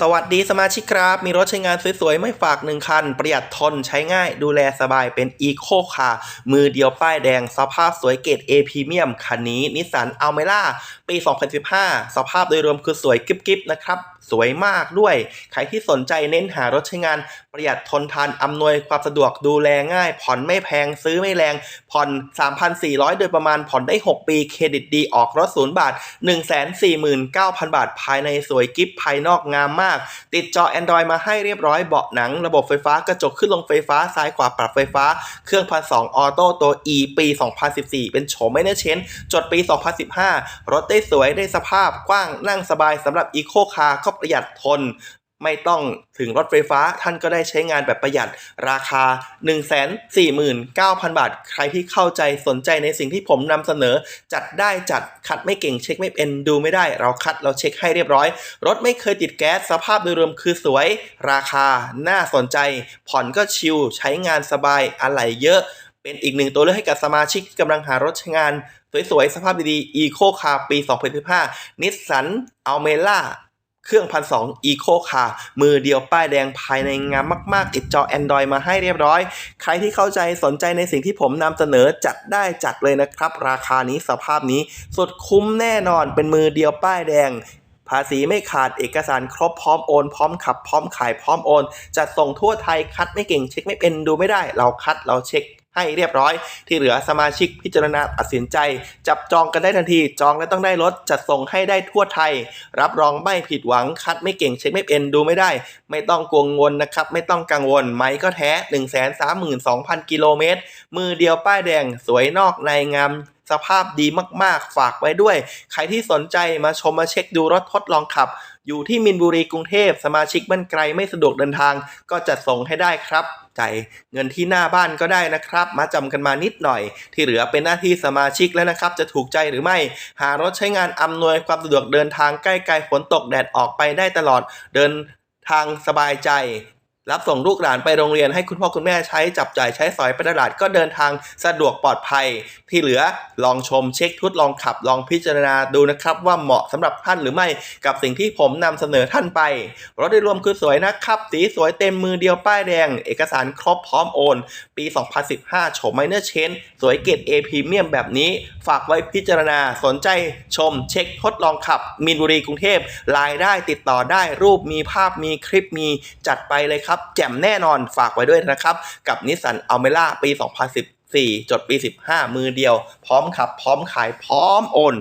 สวัสดีสมาชิกครับ มีรถใช้งานสวยๆ ไม่ฝากหนึ่งคัน ประหยัดทนใช้ง่ายดูแลสบายเป็นอีโคคาร์มือเดียวป้ายแดง สภาพสวยเกรด A พรีเมียมคันนี้นิสสันอัลเมล่าปี 2015 สภาพโดยรวมคือสวยกิ๊บๆ นะครับ สวยมากด้วย ใครที่สนใจเน้นหารถใช้งานประหยัดทนทานอำนวยความสะดวกดูแลง่าย ผ่อนไม่แพงซื้อไม่แรง ผ่อน 3,400 โดยประมาณผ่อนได้ 6 ปีเครดิตดีออกรถศูนย์บาท149,000 บาท ภายในสวยกิ๊บภายนอกงามมาก ติดจอ Android มาให้เรียบร้อยเบาะหนัง ระบบไฟฟ้ากระจกขึ้นลงไฟฟ้าซ้ายขวาปรับไฟฟ้า เครื่องพันสองออโต้ตัว E ปี 2014 เป็นโฉมไม่เนเชนจดปี 2015 รถได้สวยได้สภาพกว้างนั่งสบายสำหรับอีโคคาร์ก็ประหยัดทน ไม่ต้องถึงรถไฟฟ้าท่านก็ได้ใช้งานแบบประหยัดราคา 149,000 บาท ใครที่เข้าใจสนใจในสิ่งที่ผมนำเสนอ จัดได้จัดคัดไม่เก่งเช็คไม่เป็นดูไม่ได้ เราคัดเราเช็คให้เรียบร้อย รถไม่เคยติดแก๊สสภาพโดยรวมคือสวย ราคาน่าสนใจ ผ่อนก็ชิลใช้งานสบายอะไหล่เยอะ เป็นอีกหนึ่งตัวเลือกให้กับสมาชิกที่กำลังหารถใช้งาน สวยๆสภาพดีๆ Eco Car ปี 2015นิสสันอัลเมล่า เครื่องพันสองอีโคคามือเดียวป้ายแดงภายในงามมาก ๆ ติดจอ Android มาให้เรียบร้อย ใครที่เข้าใจสนใจในสิ่งที่ผมนำเสนอจัดได้จัดเลยนะครับ ราคานี้สภาพนี้สุดคุ้มแน่นอนเป็นมือเดียวป้ายแดงภาษีไม่ขาดเอกสารครบพร้อมโอน พร้อมขับ พร้อมขายพร้อมโอนจัดส่งทั่วไทยคัดไม่เก่งเช็คไม่เป็นดูไม่ได้ เราคัดเราเช็ค ให้เรียบร้อย ที่เหลือสมาชิกพิจารณาตัดสินใจ จับจองกันได้ทันทีจองแล้วต้องได้รถจัดส่งให้ได้ทั่วไทย รับรองไม่ผิดหวังคัดไม่เก่งเช็คไม่เป็นดูไม่ได้ ไม่ต้องกังวลนะครับไม่ต้องกังวลไม้ก็แท้ 1 3 2 0 0 0 กิโลเมตรมือเดียวป้ายแดงสวยนอกในงาม สภาพดีมากๆ ฝากไว้ด้วย ใครที่สนใจมาชมมาเช็คดูรถทดลองขับ อยู่ที่มินบุรีกรุงเทพ สมาชิกบ้านไกลไม่สะดวกเดินทาง ก็จัดส่งให้ได้ครับจ่ายเงินที่หน้าบ้านก็ได้นะครับ มาจำกันมานิดหน่อย ที่เหลือเป็นหน้าที่สมาชิกแล้วนะครับ จะถูกใจหรือไม่ หารถใช้งานอำนวยความสะดวกเดินทางใกล้ๆฝนตกแดดออกไปได้ตลอดเดินทางสบายใจ รับส่งลูกหลานไปโรงเรียนให้คุณพ่อคุณแม่ใช้จับจ่ายใช้สอยไปตลาดก็เดินทางสะดวกปลอดภัย ที่เหลือลองชมเช็คทดลองขับ ลองพิจารณาดูนะครับ ว่าเหมาะสำหรับท่านหรือไม่กับสิ่งที่ผมนำเสนอท่านไปรถโดยรวมคือสวยนะครับ สีสวยเต็มมือเดียวป้ายแดง เอกสารครบพร้อมโอน ปี 2015โฉมไมเนอร์เชนสวยเกรด A พรีเมียมแบบนี้ ฝากไว้พิจารณาสนใจชมเช็คทดลองขับมีนบุรีกรุงเทพรายได้ติดต่อได้รูปมีภาพมีคลิปมีจัดไปเลยครับแจ่มแน่นอนฝากไว้ด้วยนะครับ กับนิสสันอัลเมล่าปี 2014จดปี 15 มือเดียว พร้อมขับ พร้อมขาย พร้อมโอน